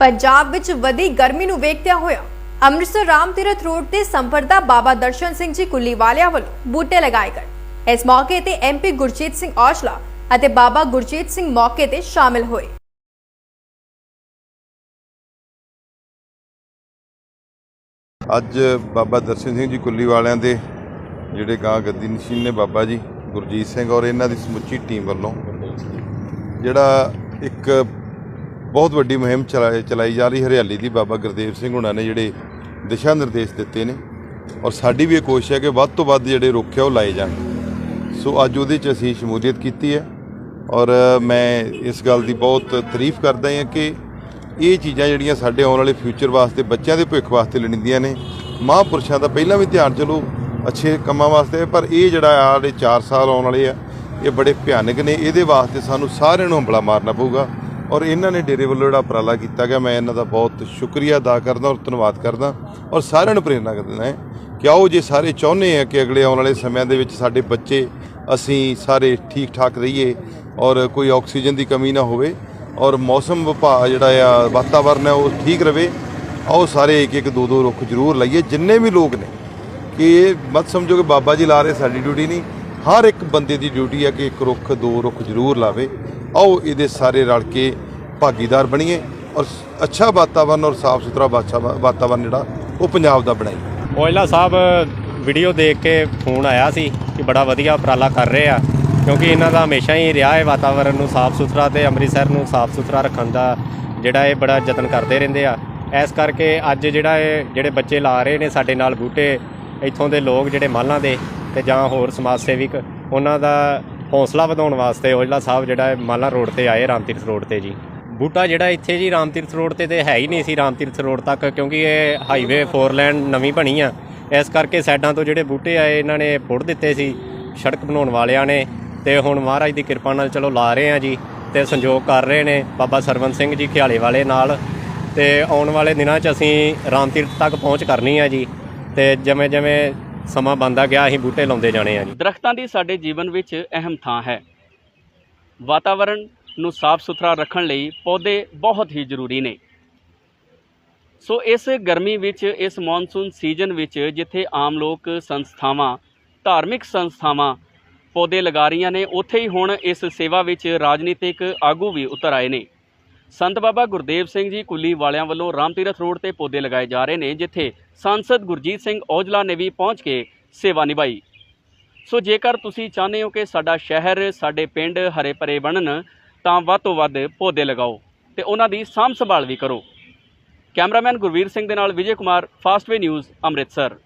ਪੰਜਾਬ ਵਿੱਚ ਵਧੀ ਗਰਮੀ ਨੂੰ ਵੇਖਦਿਆਂ ਹੋਇਆ ਅੰਮ੍ਰਿਤਸਰ ਰਾਮ ਤੀਰਥ ਰੋਡ ਤੇ ਸੰਪਰਦਾ ਬਾਬਾ ਦਰਸ਼ਨ ਸਿੰਘ ਜੀ ਕੁੱਲੀਵਾਲਿਆਂ ਵੱਲੋਂ ਬੂਟੇ ਲਗਾਏ ਗਏ। ਇਸ ਮੌਕੇ ਤੇ ਐਮਪੀ ਗੁਰਜੀਤ ਸਿੰਘ ਔਜਲਾ ਅਤੇ ਬਾਬਾ ਗੁਰਜੀਤ ਸਿੰਘ ਮੌਕੇ ਤੇ ਸ਼ਾਮਿਲ ਹੋਏ। ਅੱਜ ਬਾਬਾ ਦਰਸ਼ਨ ਸਿੰਘ ਜੀ ਕੁੱਲੀ ਵਾਲਿਆਂ ਦੇ ਜਿਹੜੇ ਗਾਂ ਗੱਦੀ ਨਸ਼ੀਨ ਨੇ ਬਾਬਾ ਜੀ, ਗੁਰਜੀਤ ਸਿੰਘ ਔਰ ਇਹਨਾਂ ਦੀ ਸਮੁੱਚੀ ਟੀਮ ਵੱਲੋਂ, ਜਿਹੜਾ ਇੱਕ ਬਹੁਤ ਵੱਡੀ ਮੁਹਿੰਮ ਚਲਾਈ ਚਲਾਈ ਜਾ ਰਹੀ, ਹਰਿਆਲੀ ਦੀ ਬਾਬਾ ਗੁਰਦੇਵ ਸਿੰਘ ਹੁਣਾਂ ਨੇ ਜਿਹੜੇ ਦਿਸ਼ਾ ਨਿਰਦੇਸ਼ ਦਿੱਤੇ ਨੇ ਔਰ ਸਾਡੀ ਵੀ ਇਹ ਕੋਸ਼ਿਸ਼ ਹੈ ਕਿ ਵੱਧ ਤੋਂ ਵੱਧ ਜਿਹੜੇ ਰੁੱਖ ਆ ਉਹ ਲਾਏ ਜਾਣ। ਸੋ ਅੱਜ ਉਹਦੇ 'ਚ ਅਸੀਂ ਸ਼ਮੂਲੀਅਤ ਕੀਤੀ ਹੈ ਔਰ ਮੈਂ ਇਸ ਗੱਲ ਦੀ ਬਹੁਤ ਤਾਰੀਫ ਕਰਦਾ ਹਾਂ ਕਿ ਇਹ ਚੀਜ਼ਾਂ ਜਿਹੜੀਆਂ ਸਾਡੇ ਆਉਣ ਵਾਲੇ ਫਿਊਚਰ ਵਾਸਤੇ, ਬੱਚਿਆਂ ਦੇ ਭਵਿੱਖ ਵਾਸਤੇ ਲੈਂਦੀਆਂ ਨੇ। ਮਹਾਂਪੁਰਸ਼ਾਂ ਦਾ ਪਹਿਲਾਂ ਵੀ ਧਿਆਨ ਚਲੋ ਅੱਛੇ ਕੰਮਾਂ ਵਾਸਤੇ ਪਰ ਇਹ ਜਿਹੜਾ ਆ ਜਿਹੜੇ 4 ਸਾਲ ਆਉਣ ਵਾਲੇ ਆ, ਇਹ ਬੜੇ ਭਿਆਨਕ ਨੇ। ਇਹਦੇ ਵਾਸਤੇ ਸਾਨੂੰ ਸਾਰਿਆਂ ਨੂੰ ਹੰਬਲਾ ਮਾਰਨਾ ਪਊਗਾ। ਔਰ ਇਹਨਾਂ ਨੇ ਡੇਰੇ ਵੱਲੋਂ ਜਿਹੜਾ ਉਪਰਾਲਾ ਕੀਤਾ ਗਿਆ, ਮੈਂ ਇਹਨਾਂ ਦਾ ਬਹੁਤ ਸ਼ੁਕਰੀਆ ਅਦਾ ਕਰਦਾ ਔਰ ਧੰਨਵਾਦ ਕਰਦਾ। ਔਰ ਸਾਰਿਆਂ ਨੂੰ ਪ੍ਰੇਰਨਾ ਕਰਦਾ ਹੈ ਕਿ ਆਓ ਜੇ ਸਾਰੇ ਚਾਹੁੰਦੇ ਆ ਕਿ ਅਗਲੇ ਆਉਣ ਵਾਲੇ ਸਮਿਆਂ ਦੇ ਵਿੱਚ ਸਾਡੇ ਬੱਚੇ, ਅਸੀਂ ਸਾਰੇ ਠੀਕ ਠਾਕ ਰਹੀਏ ਔਰ ਕੋਈ ਆਕਸੀਜਨ ਦੀ ਕਮੀ ਨਾ ਹੋਵੇ ਔਰ ਮੌਸਮ ਵਿਭਾਗ ਜਿਹੜਾ ਆ, ਵਾਤਾਵਰਨ ਹੈ ਉਹ ਠੀਕ ਰਵੇ, ਆਓ ਸਾਰੇ ਇੱਕ ਇੱਕ ਦੋ ਦੋ ਰੁੱਖ ਜ਼ਰੂਰ ਲਾਈਏ। ਜਿੰਨੇ ਵੀ ਲੋਕ ਨੇ ਕਿ ਇਹ ਮਤ ਸਮਝੋ ਕਿ ਬਾਬਾ ਜੀ ਲਾ ਰਹੇ, ਸਾਡੀ ਡਿਊਟੀ ਨਹੀਂ। ਹਰ ਇੱਕ ਬੰਦੇ ਦੀ ਡਿਊਟੀ ਹੈ ਕਿ ਇੱਕ ਰੁੱਖ, ਦੋ ਰੁੱਖ ਜ਼ਰੂਰ ਲਾਵੇ। ਆਓ ਇਹਦੇ ਸਾਰੇ ਰਲ ਕੇ ਭਾਗੀਦਾਰ ਬਣੀਏ ਔਰ ਅੱਛਾ ਵਾਤਾਵਰਨ ਔਰ ਸਾਫ਼ ਸੁਥਰਾ ਵਾਤਾਵਰਨ ਜਿਹੜਾ ਉਹ ਪੰਜਾਬ ਦਾ ਬਣਾਈਏ। ਔਜਲਾ ਸਾਹਿਬ ਵੀਡੀਓ ਦੇਖ ਕੇ ਫੋਨ ਆਇਆ ਸੀ ਕਿ ਬੜਾ ਵਧੀਆ ਉਪਰਾਲਾ ਕਰ ਰਹੇ ਆ, ਕਿਉਂਕਿ ਇਹਨਾਂ ਦਾ ਹਮੇਸ਼ਾ ਹੀ ਰਿਹਾ ਹੈ ਵਾਤਾਵਰਨ ਨੂੰ ਸਾਫ਼ ਸੁਥਰਾ ਤੇ ਅੰਮ੍ਰਿਤਸਰ ਨੂੰ ਸਾਫ਼ ਸੁਥਰਾ ਰੱਖਣ ਦਾ ਜਿਹੜਾ ਇਹ ਬੜਾ ਯਤਨ ਕਰਦੇ ਰਹਿੰਦੇ ਆ। ਇਸ ਕਰਕੇ ਅੱਜ ਜਿਹੜਾ ਇਹ, ਜਿਹੜੇ ਬੱਚੇ ਲਾ ਰਹੇ ਨੇ ਸਾਡੇ ਨਾਲ ਬੂਟੇ, ਇੱਥੋਂ ਦੇ ਲੋਕ ਜਿਹੜੇ ਮਾਲਾਂ ਦੇ ਤੇ ਜਾਂ ਹੋਰ ਸਮਾਜ ਸੇਵਿਕ, ਉਹਨਾਂ ਦਾ ਹੌਸਲਾ ਵਧਾਉਣ ਵਾਸਤੇ ਔਜਲਾ ਸਾਹਿਬ ਜਿਹੜਾ ਮਾਲਾ ਰੋਡ ਤੇ ਆਏ ਰਾਮਤੀਰਥ ਰੋਡ ਤੇ ਜੀ। ਬੂਟਾ ਜਿਹੜਾ ਇੱਥੇ ਜੀ ਰਾਮਤੀਰਥ ਰੋਡ ਤੇ ਤੇ ਹੈ ਹੀ ਨਹੀਂ ਸੀ ਰਾਮਤੀਰਥ ਰੋਡ ਤੱਕ ਕਿਉਂਕਿ ਇਹ ਹਾਈਵੇ 4 ਲੈਨ ਨਵੀਂ ਬਣੀ ਆ। ਇਸ ਕਰਕੇ ਸਾਈਡਾਂ ਤੋਂ ਜਿਹੜੇ ਬੂਟੇ ਆਏ, ਇਹਨਾਂ ਨੇ ਪੁੱਟ ਦਿੱਤੇ ਸੀ, ਸੜਕ ਬਣਾਉਣ ਵਾਲਿਆਂ ਨੇ। ਤੇ ਹੁਣ ਮਹਾਰਾਜ ਦੀ ਕਿਰਪਾ ਨਾਲ ਚਲੋ ਲਾ ਰਹੇ ਆ ਜੀ ਤੇ ਸੰਯੋਗ ਕਰ ਰਹੇ ਨੇ ਬਾਬਾ ਸਰਵਨ ਸਿੰਘ ਜੀ ਖਿਆਲੇ ਵਾਲੇ ਨਾਲ। ਤੇ ਆਉਣ ਵਾਲੇ ਦਿਨਾਂ 'ਚ ਅਸੀਂ ਰਾਮਤੀਰਥ ਤੱਕ ਪਹੁੰਚ ਕਰਨੀ ਆ ਜੀ। ਤੇ ਜਿਵੇਂ ਜਿਵੇਂ ਸਮਾਂ ਬੰਦਾ ਗਿਆ, ਅਸੀਂ ਬੂਟੇ ਲਾਉਂਦੇ ਜਾਣੇ ਆ ਜੀ। ਦਰਖਤਾਂ ਦੀ ਸਾਡੇ ਜੀਵਨ ਵਿੱਚ ਅਹਿਮ ਥਾਂ ਹੈ। ਵਾਤਾਵਰਣ ਨੂੰ ਸਾਫ਼ ਸੁਥਰਾ ਰੱਖਣ ਲਈ ਪੌਦੇ ਬਹੁਤ ਹੀ ਜ਼ਰੂਰੀ ਨੇ। ਸੋ ਇਸ ਗਰਮੀ ਵਿੱਚ, ਇਸ ਮੌਨਸੂਨ ਸੀਜ਼ਨ ਵਿੱਚ, ਜਿੱਥੇ ਆਮ ਲੋਕ ਸੰਸਥਾਵਾਂ, ਧਾਰਮਿਕ ਸੰਸਥਾਵਾਂ ਪੌਦੇ ਲਗਾ ਰਹੀਆਂ ਨੇ, ਉੱਥੇ ਹੀ ਹੁਣ ਇਸ ਸੇਵਾ ਵਿੱਚ ਰਾਜਨੀਤਿਕ ਆਗੂ ਵੀ ਉਤਰ ਆਏ ਨੇ। ਸੰਤ ਬਾਬਾ ਗੁਰਦੇਵ ਸਿੰਘ ਜੀ ਕੁੱਲੀ ਵਾਲਿਆਂ ਵੱਲੋਂ ਰਾਮਤੀਰਥ ਰੋਡ ਤੇ ਪੌਦੇ ਲਗਾਏ ਜਾ ਰਹੇ ਨੇ, ਜਿੱਥੇ ਸਾਂਸਦ ਗੁਰਜੀਤ ਸਿੰਘ ਔਜਲਾ ਨੇ ਵੀ ਪਹੁੰਚ ਕੇ ਸੇਵਾ ਨਿਭਾਈ। ਸੋ ਜੇਕਰ ਤੁਸੀਂ ਚਾਹੁੰਦੇ ਹੋ ਕਿ ਸਾਡਾ ਸ਼ਹਿਰ, ਸਾਡੇ ਪਿੰਡ ਹਰੇ ਭਰੇ ਬਣਨ, ਤਾਂ ਵੱਧ ਤੋਂ ਵੱਧ ਪੌਦੇ ਲਗਾਓ ਤੇ ਉਹਨਾਂ ਦੀ ਸਾਂਭ ਸੰਭਾਲ ਵੀ ਕਰੋ। ਕੈਮਰਾਮੈਨ ਗੁਰਵੀਰ ਸਿੰਘ ਦੇ ਨਾਲ ਵਿਜੇ ਕੁਮਾਰ ਫਾਸਟਵੇ ਨਿਊਜ਼ ਅੰਮ੍ਰਿਤਸਰ।